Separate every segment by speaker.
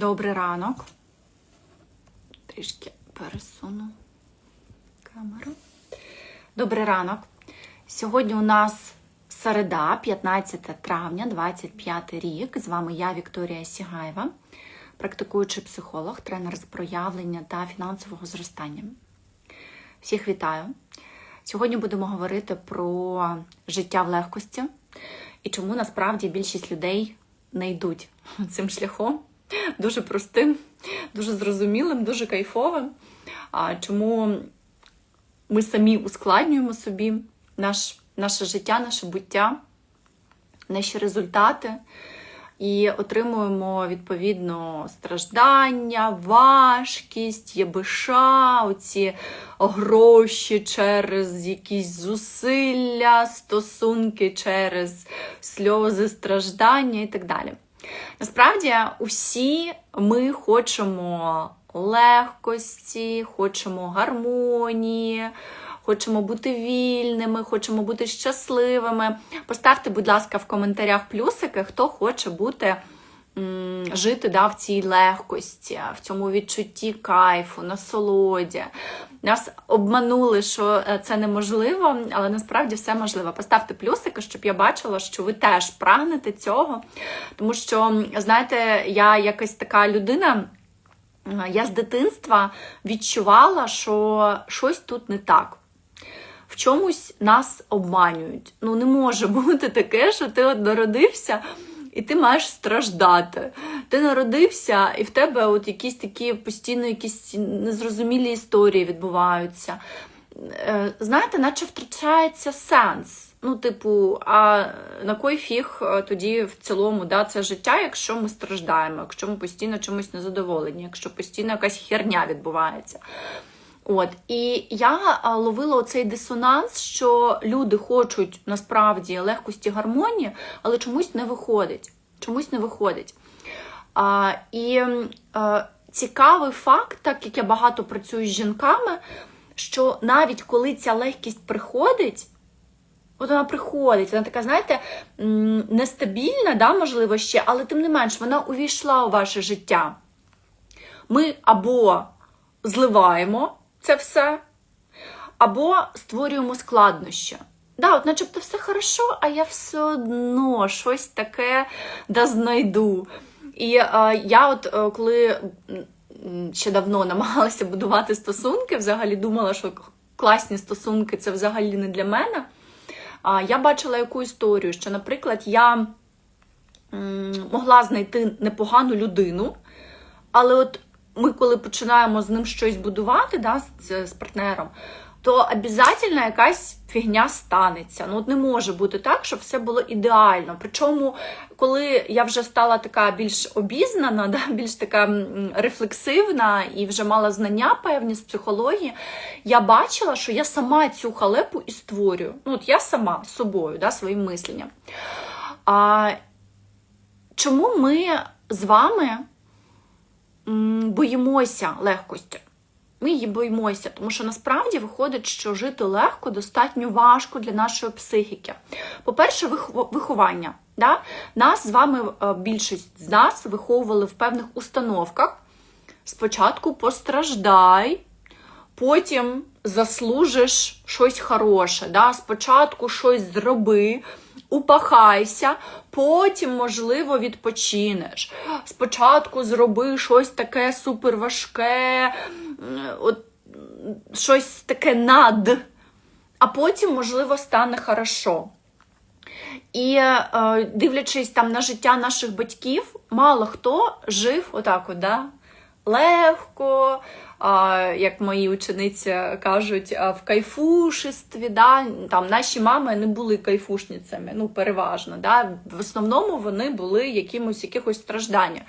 Speaker 1: Добрий ранок. Трішки пересуну камеру. Добрий ранок. Сьогодні у нас середа, 15 травня, 25 рік. З вами я, Вікторія Сігаєва, практикуючий психолог, тренер з проявлення та фінансового зростання. Всіх вітаю! Сьогодні будемо говорити про життя в легкості і чому насправді більшість людей не йдуть цим шляхом. Дуже простим, дуже зрозумілим, дуже кайфовим. Чому ми самі ускладнюємо собі наш, наше життя, наше буття, наші результати і отримуємо відповідно страждання, важкість, ЄБШ, оці гроші через якісь зусилля, стосунки через сльози, страждання і так далі. Насправді, усі ми хочемо легкості, хочемо гармонії, хочемо бути вільними, хочемо бути щасливими. Поставте, будь ласка, в коментарях плюсики, хто хоче бути. Жити да, в цій легкості, в цьому відчутті кайфу, насолоді. Нас обманули, що е, це неможливо, але насправді все можливо. Поставте плюсики, щоб я бачила, що ви теж прагнете цього. Тому що, знаєте, я якась така людина. е, Я з дитинства відчувала, що щось тут не так. В чомусь нас обманюють. Ну, не може бути таке, що ти от народився і ти маєш страждати. Ти народився, і в тебе от якісь такі постійно якісь незрозумілі історії відбуваються. Е, Знаєте, наче втрачається сенс. Ну, типу, а на кой фіг е, тоді в цілому да, це життя, якщо ми страждаємо, якщо ми постійно чомусь незадоволені, якщо постійно якась херня відбувається. От, і я ловила оцей дисонанс, що люди хочуть насправді легкості гармонії, але чомусь не виходить. Чомусь не виходить. А, і а, цікавий факт, так як я багато працюю з жінками, що навіть коли ця легкість приходить, от вона приходить, вона така, знаєте, нестабільна, да, можливо, ще, але тим не менш, вона увійшла у ваше життя. Ми або зливаємо це все, або створюємо складнощі. Да, от начебто все хорошо, а я все одно щось таке да знайду. І е, я, от е, коли ще давно намагалася будувати стосунки, взагалі думала, що класні стосунки це взагалі не для мене. А я бачила яку історію, що, наприклад, я могла знайти непогану людину, але от ми, коли починаємо з ним щось будувати, да, з, з партнером, то обов'язково якась фігня станеться. Ну, от не може бути так, щоб все було ідеально. Причому, коли я вже стала така більш обізнана, да, більш така рефлексивна і вже мала знання певні з психології, я бачила, що я сама цю халепу і створюю. Ну, от я сама з собою, да, своїм мисленням. А, чому ми з вами боїмося легкості. Ми її боїмося, тому що насправді виходить, що жити легко достатньо важко для нашої психіки. По-перше, виховання. Да? Нас з вами, е, більшість з нас виховували в певних установках. Спочатку постраждай, потім заслужиш щось хороше. Да? Спочатку щось зроби, упахайся, потім, можливо, відпочинеш. Спочатку зроби щось таке суперважке, от, щось таке над, а потім, можливо, стане хорошо. І е, дивлячись там на життя наших батьків, мало хто жив отак, от, да? Легко, а, як мої учениці кажуть, в кайфушестві. Да? Там наші мами не були кайфушницями, ну, переважно. Да? В основному вони були якимось якихось страждання.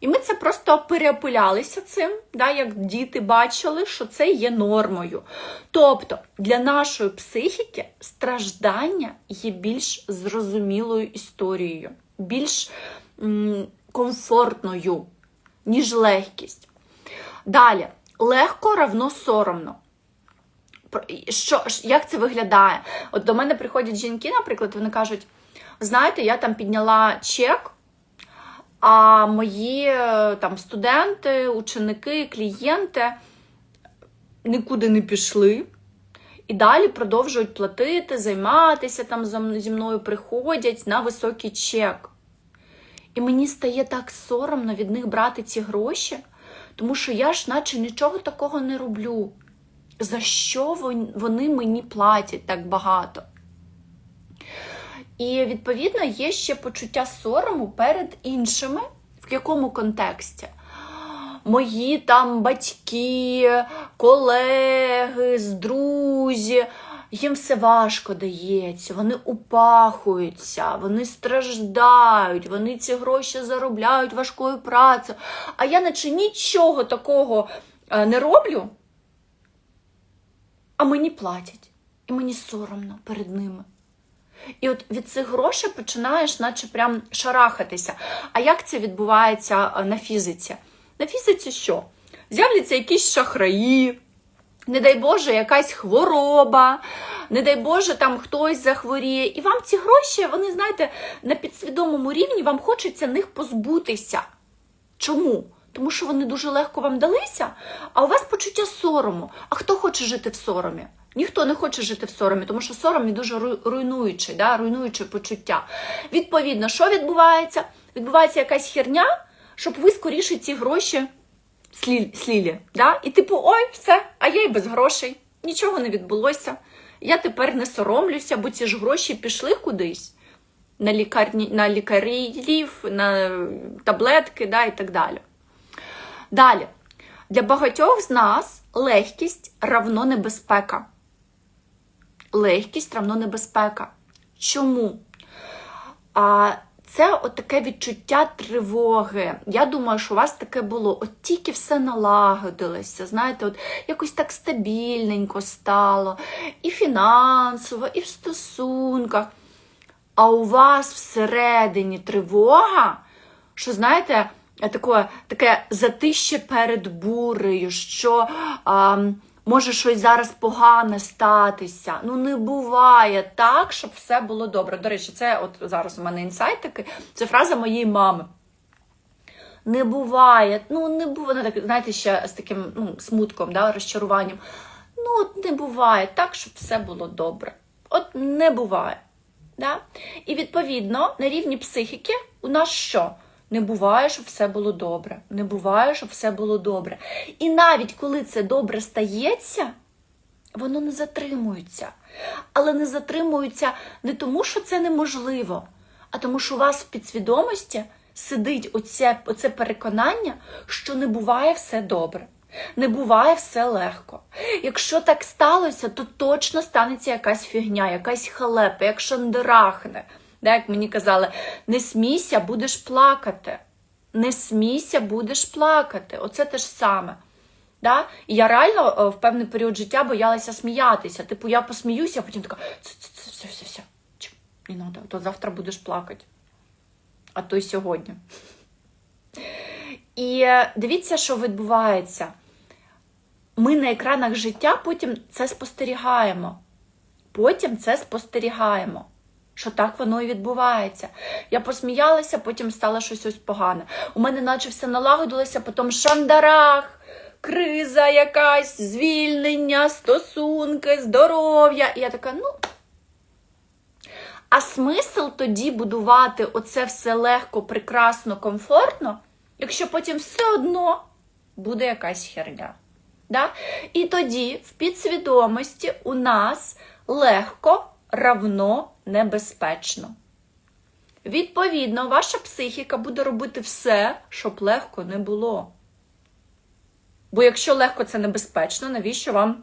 Speaker 1: І ми це просто переопилялися цим, да, як діти бачили, що це є нормою. Тобто для нашої психіки страждання є більш зрозумілою історією, більш м, комфортною, ніж легкість. Далі, легко равно соромно. Що, як це виглядає? От до мене приходять жінки, наприклад, вони кажуть: знаєте, я там підняла чек, А мої е, там студенти, ученики, клієнти нікуди не пішли. І далі продовжують платити, займатися там зі мною приходять на високий чек. І мені стає так соромно від них брати ці гроші, тому що я ж наче нічого такого не роблю. За що вони мені платять так багато? І відповідно є ще почуття сорому перед іншими, в якому контексті? Мої там батьки, колеги, друзі, їм все важко дається, вони упахуються, вони страждають, вони ці гроші заробляють важкою працею. А я наче нічого такого е, не роблю, а мені платять. І мені соромно перед ними. І от від цих грошей починаєш, наче прям шарахатися. А як це відбувається е, на фізиці? На фізиці що? З'являться якісь шахраї, не дай Боже, якась хвороба, не дай Боже, там хтось захворіє. І вам ці гроші, вони, знаєте, на підсвідомому рівні вам хочеться них позбутися. Чому? Тому що вони дуже легко вам далися, а у вас почуття сорому. А хто хоче жити в соромі? Ніхто не хоче жити в соромі, тому що сором є дуже руйнуючий, да? руйнуюче почуття. Відповідно, що відбувається? Відбувається якась херня, щоб ви скоріше ці гроші слі- слілі. Да? І типу, ой, все, а я й без грошей. Нічого не відбулося. Я тепер не соромлюся, бо ці ж гроші пішли кудись на, лікарні, на лікарів, на таблетки да, і так далі. Далі. Для багатьох з нас легкість равно небезпека. Легкість равно небезпека. Чому? А, це от таке відчуття тривоги. Я думаю, що у вас таке було. От тільки все налагодилося, знаєте, от якось так стабільненько стало. І фінансово, і в стосунках. А у вас всередині тривога, що знаєте, таке, таке затище перед бурею, що а, може щось зараз погане статися. Ну, не буває так, щоб все було добре. До речі, це от зараз у мене інсайт такий, це фраза моєї мами. Не буває, ну не буває, так, знаєте, ще з таким ну, смутком, да, розчаруванням. Ну, от не буває так, щоб все було добре. От не буває. Да? І відповідно на рівні психіки у нас що? Не буває, щоб все було добре. Не буває, щоб все було добре. І навіть коли це добре стається, воно не затримується. Але не затримується не тому, що це неможливо, а тому, що у вас в підсвідомості сидить оце, оце переконання, що не буває все добре. Не буває все легко. Якщо так сталося, то точно станеться якась фігня, якась халепа, як шандарахне. Да, як мені казали, не смійся, будеш плакати. Не смійся, будеш плакати. Оце те ж саме. Да? І я реально е, в певний період життя боялася сміятися. Типу, я посміюся, а потім така, «Ц-ц-ц, все, все, все, не надо, то завтра будеш плакати. А то й сьогодні. І е, дивіться, що відбувається. Ми на екранах життя потім це спостерігаємо. Потім це спостерігаємо. Що так воно і відбувається. Я посміялася, потім стало щось ось погане. У мене наче все налагодилося, потім шандарах, криза якась, звільнення, стосунки, здоров'я. І я така, ну. А смисл тоді будувати оце все легко, прекрасно, комфортно, якщо потім все одно буде якась херня. Да? І тоді в підсвідомості у нас легко равно небезпечно. Відповідно, ваша психіка буде робити все, щоб легко не було. Бо якщо легко це небезпечно, навіщо вам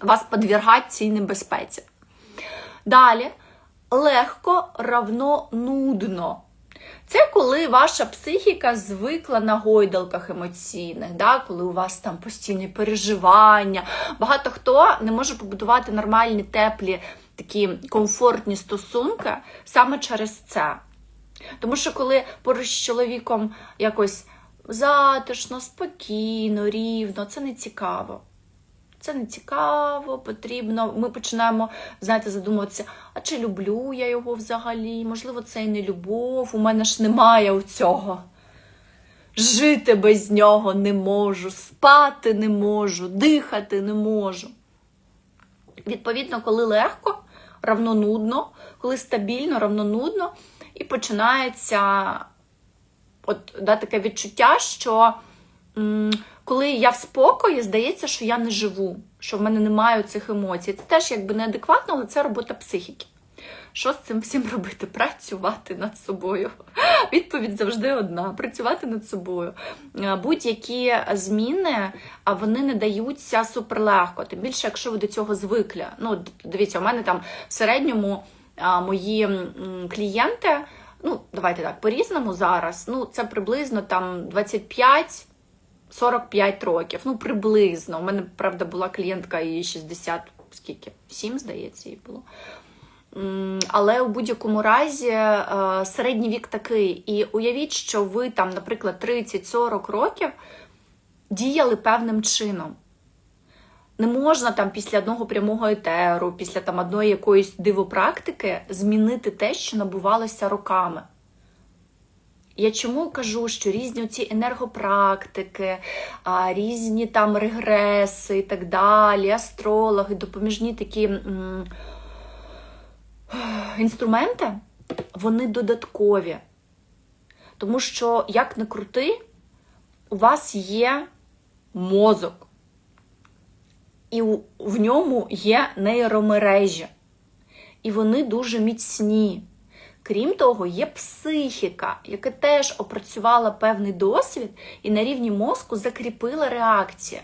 Speaker 1: вас подвергати цій небезпеці? Далі, легко равно нудно. Це коли ваша психіка звикла на гойдалках емоційних, да? коли у вас там постійні переживання. Багато хто не може побудувати нормальні, теплі, такі комфортні стосунки саме через це. Тому що коли поруч з чоловіком якось затишно, спокійно, рівно, це не цікаво. Це не цікаво, потрібно. Ми починаємо, знаєте, задумуватися, а чи люблю я його взагалі? Можливо, це і не любов, у мене ж немає у цього. жити без нього не можу, спати не можу, дихати не можу. Відповідно, коли легко, равнонудно, коли стабільно, равнонудно, і починається от, да, таке відчуття, що м, коли я в спокої, здається, що я не живу, що в мене немає цих емоцій. Це теж якби неадекватно, але це робота психіки. Що з цим всім робити? Працювати над собою. Відповідь завжди одна: працювати над собою. Е, Будь-які зміни вони не даються суперлегко. Тим більше, якщо ви до цього звикли. Ну, дивіться, у мене там в середньому мої клієнти, ну, давайте так, по-різному зараз. Ну, це приблизно там 25. 45 років, ну приблизно. У мене, правда, була клієнтка і 60, скільки? 7, здається, їй було. Але у будь-якому разі е, середній вік такий. І уявіть, що ви там, наприклад, 30-40 років діяли певним чином. Не можна там після одного прямого етеру, після там одної якоїсь дивопрактики змінити те, що набувалося роками. Я чому кажу, що різні ці енергопрактики, різні там регреси і так далі, астрологи, допоміжні такі інструменти, вони додаткові. Тому що, як не крути, у вас є мозок, і в ньому є нейромережі. І вони дуже міцні. Крім того, є психіка, яка теж опрацювала певний досвід і на рівні мозку закріпила реакції.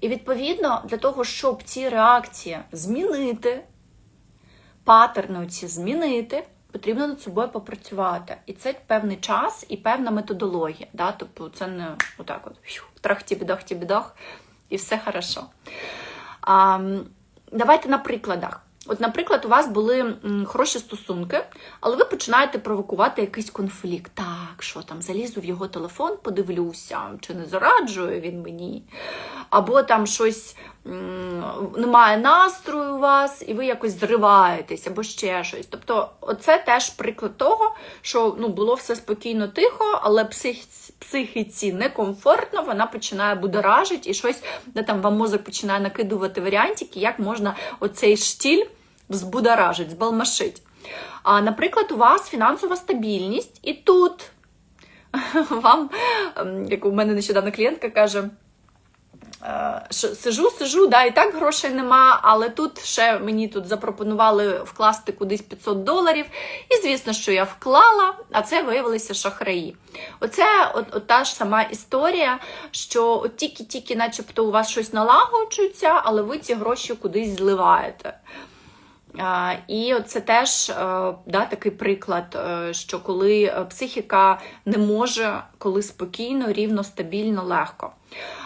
Speaker 1: І відповідно, для того, щоб ці реакції змінити, паттерни ці змінити, потрібно над собою попрацювати. І це певний час і певна методологія. Да? Тобто це не отак от трах-тібідах-тібідах, і все хорошо. А, давайте на прикладах. От, наприклад, у вас були хороші стосунки, але ви починаєте провокувати якийсь конфлікт. Так, що там, залізу в його телефон, подивлюся, чи не зараджує він мені. Або там щось немає настрою у вас, і ви якось зриваєтесь, або ще щось. Тобто, оце теж приклад того, що ну, було все спокійно, тихо, але псих, психіці некомфортно, вона починає будоражити і щось, де там вам мозок починає накидувати варіантики, як можна оцей штіль взбудоражить, збалмашить. А, наприклад, у вас фінансова стабільність, і тут вам, ем, як у мене нещодавно клієнтка каже, е, сижу, сижу, да, і так грошей нема, але тут ще мені тут запропонували вкласти кудись 500 доларів. І звісно, що я вклала, а це виявилися шахраї. Оце от, от та ж сама історія, що от тільки-тільки, начебто, у вас щось налагоджується, але ви ці гроші кудись зливаєте. І це теж е, да, такий приклад, е, що коли е, психіка не може, коли спокійно, рівно, стабільно, легко.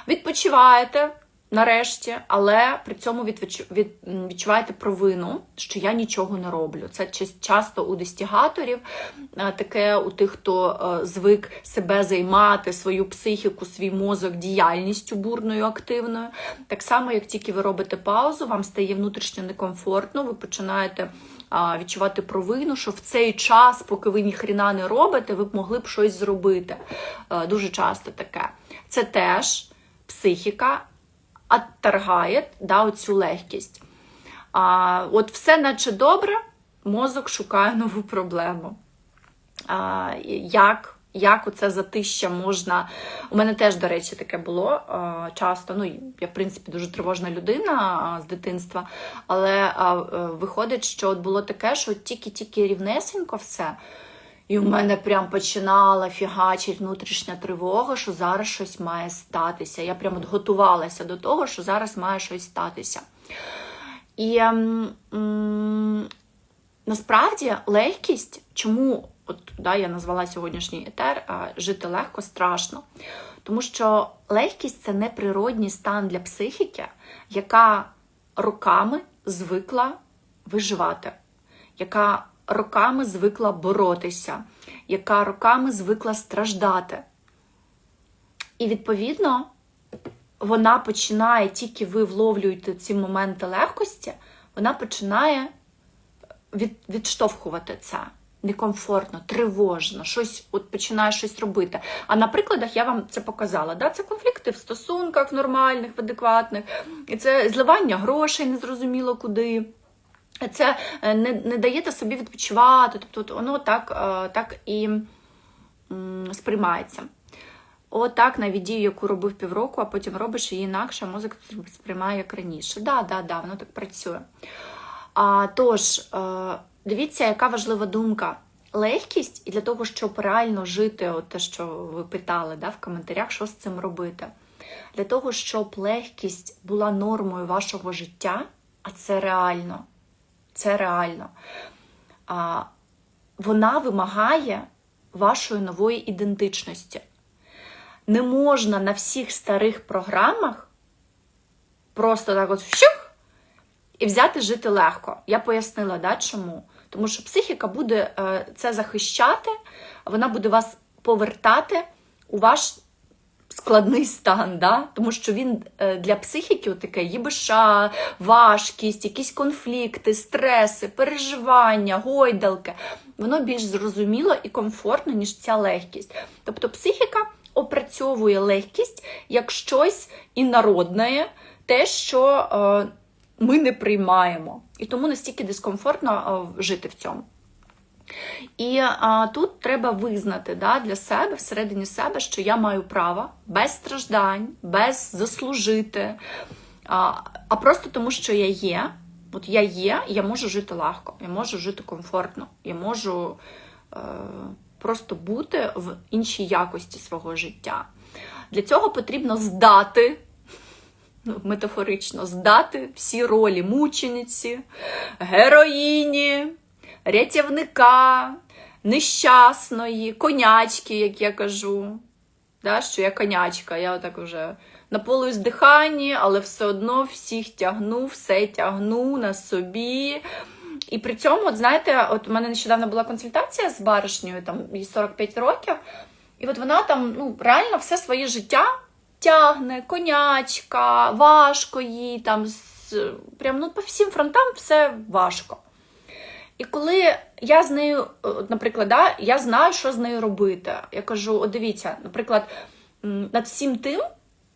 Speaker 1: Відпочиваєте нарешті, але при цьому відчуваєте провину, що я нічого не роблю. Це ча- часто у дестігаторів, е, таке у тих, хто е, звик себе займати, свою психіку, свій мозок діяльністю бурною, активною. Так само, як тільки ви робите паузу, вам стає внутрішньо некомфортно, ви починаєте відчувати провину, що в цей час, поки ви ніхрена не робите, ви б могли б щось зробити. Е, Дуже часто таке. Це теж психіка отторгає да, оцю легкість. А, От все наче добре, мозок шукає нову проблему. А, як, як оце затища можна. У мене теж, до речі, таке було а, часто. Ну, я, в принципі, дуже тривожна людина а, з дитинства, але а, е, виходить, що от було таке, що тільки-тільки рівнесенько все. І в мене прям починала фігачить внутрішня тривога, що зараз щось має статися. Я прям от готувалася до того, що зараз має щось статися. І ем, м, насправді легкість, чому от, да, я назвала сьогоднішній етер а, жити легко страшно. Тому що легкість це неприродній стан для психіки, яка роками звикла виживати, яка роками звикла боротися, яка роками звикла страждати. І відповідно вона починає, тільки ви вловлюєте ці моменти легкості, вона починає від, відштовхувати це. некомфортно, тривожно, щось от починаєш щось робити. А на прикладах я вам це показала. Да? Це конфлікти в стосунках нормальних, в адекватних, і це зливання грошей незрозуміло куди. Це е, не, не даєте собі відпочивати, тобто воно так, е, так і сприймається. Отак навіть дію, яку робив півроку, а потім робиш її інакше, а мозок сприймає як раніше. Да, да, да, воно так працює. А, тож, е, дивіться, яка важлива думка. Легкість, і для того, щоб реально жити, от те, що ви питали да, в коментарях, що з цим робити. Для того, щоб легкість була нормою вашого життя, а це реально, це реально, а, вона вимагає вашої нової ідентичності. Не можна на всіх старих програмах просто так от вщух, і взяти жити легко. Я пояснила, да, чому. Тому що психіка буде е, це захищати, вона буде вас повертати у ваш складний стан, да? тому що він е, для психіки таке ЄБШ, важкість, якісь конфлікти, стреси, переживання, гойдалки. Воно більш зрозуміло і комфортно, ніж ця легкість. Тобто психіка опрацьовує легкість як щось інородне, те, що е, ми не приймаємо. І тому настільки дискомфортно е, жити в цьому. І а, тут треба визнати да, для себе, всередині себе, що я маю право без страждань, без заслужити, а, а просто тому, що я є. От я є, я можу жити легко, я можу жити комфортно, я можу е, просто бути в іншій якості свого життя. Для цього потрібно здати, ну, метафорично, здати всі ролі мучениці, героїні, рятівника, нещасної, конячки, як я кажу. Да, Що я конячка, я так вже на полуздиханні, але все одно всіх тягну, все тягну на собі. І при цьому, от знаєте, от у мене нещодавно була консультація з баришнею, там їй 45 років, і от вона там ну, реально все своє життя тягне, конячка, важко їй, там, прям ну, по всім фронтам все важко. І коли я з нею, наприклад, да, я знаю, що з нею робити. Я кажу: от дивіться, наприклад, над всім тим,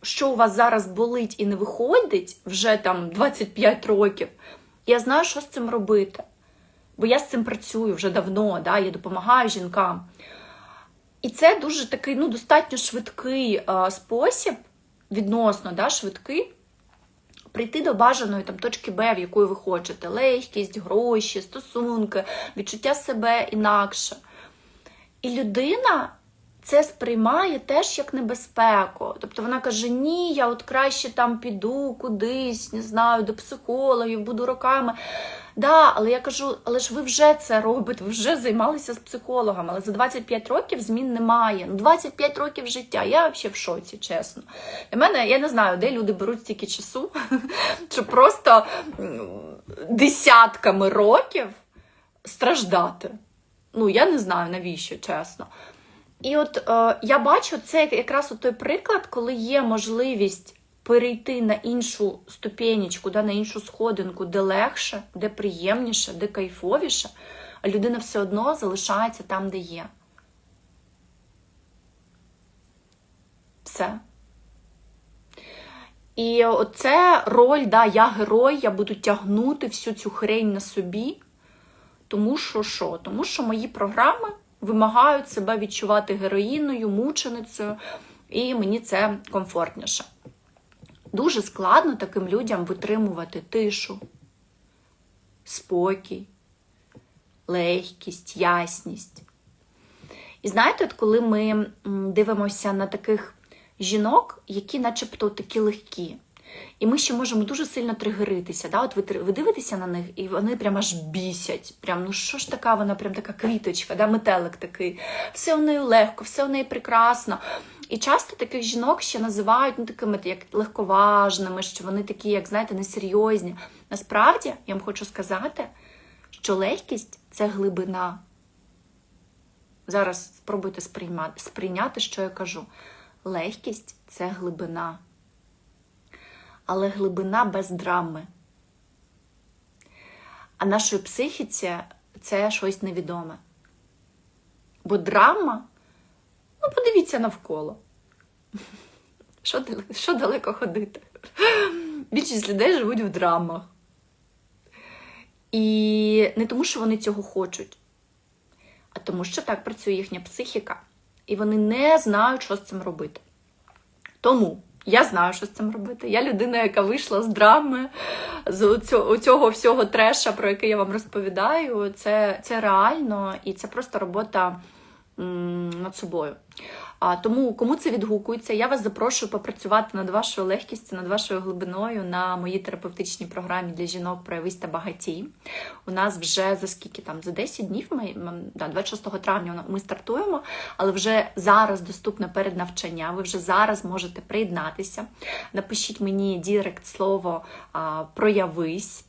Speaker 1: що у вас зараз болить і не виходить вже там 25 років, я знаю, що з цим робити. Бо я з цим працюю вже давно, да, я допомагаю жінкам. І це дуже такий ну, достатньо швидкий е, спосіб, відносно да, швидкий, прийти до бажаної там, точки Б, в якої ви хочете: легкість, гроші, стосунки, відчуття себе інакше. І людина це сприймає теж як небезпеку. Тобто вона каже: Ні, я от краще там піду кудись, не знаю, до психологів, буду роками. Да, але я кажу, але ж ви вже це робите, ви вже займалися з психологом, але за 25 років змін немає. Ну, 25 років життя. Я взагалі в шоці, чесно. Для мене я не знаю, де люди беруть стільки часу, щоб просто десятками років страждати. Ну, я не знаю навіщо, чесно. І от е, я бачу це якраз той приклад, коли є можливість перейти на іншу ступенечку, да, на іншу сходинку, де легше, де приємніше, де кайфовіше, а людина все одно залишається там, де є. Все. І оце роль, да, я герой, я буду тягнути всю цю хрень на собі. Тому що що? Тому що мої програми вимагають себе відчувати героїною, мученицею, і мені це комфортніше. Дуже складно таким людям витримувати тишу, спокій, легкість, ясність. І знаєте, от коли ми дивимося на таких жінок, які начебто такі легкі, і ми ще можемо дуже сильно тригеритися. Да? От ви ви дивитеся на них, і вони прямо аж бісять. Прям, ну що ж така, вона прям така квіточка, да? метелик такий. Все в неї легко, все в неї прекрасно. І часто таких жінок ще називають ну, такими як легковажними, що вони такі, як знаєте, несерйозні. Насправді, я вам хочу сказати, що легкість це глибина. Зараз спробуйте сприймати, сприйняти, що я кажу. Легкість це глибина. Але глибина без драми. А нашої психіці це щось невідоме. Бо драма, ну подивіться навколо. Що, далеко- що далеко ходити? Більшість людей живуть в драмах. І не тому, що вони цього хочуть, а тому, що так працює їхня психіка. І вони не знають, що з цим робити. Тому я знаю, що з цим робити. Я людина, яка вийшла з драми, з цього, всього треша, про який я вам розповідаю. Це, це реально і це просто робота над собою. А, тому, кому це відгукується, я вас запрошую попрацювати над вашою легкістю, над вашою глибиною на моїй терапевтичній програмі для жінок проявись та багатій. У нас вже за скільки там за 10 днів. Ми да, 26 травня ми стартуємо, але вже зараз доступне переднавчання. Ви вже зараз можете приєднатися. Напишіть мені дірект слово проявись.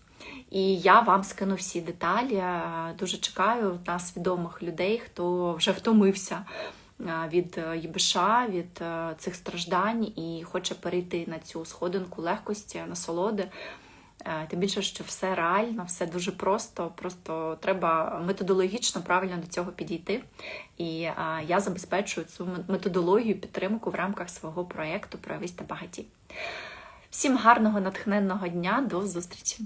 Speaker 1: І я вам скину всі деталі. Дуже чекаю на свідомих людей, хто вже втомився від е, ЄБШ, від е, цих страждань і хоче перейти на цю сходинку легкості, насолоди. Е, Тим більше, що все реально, все дуже просто, просто треба методологічно правильно до цього підійти. І я забезпечую цю методологію підтримку в рамках свого проєкту Проявись та багаті. Всім гарного натхненного дня, до зустрічі!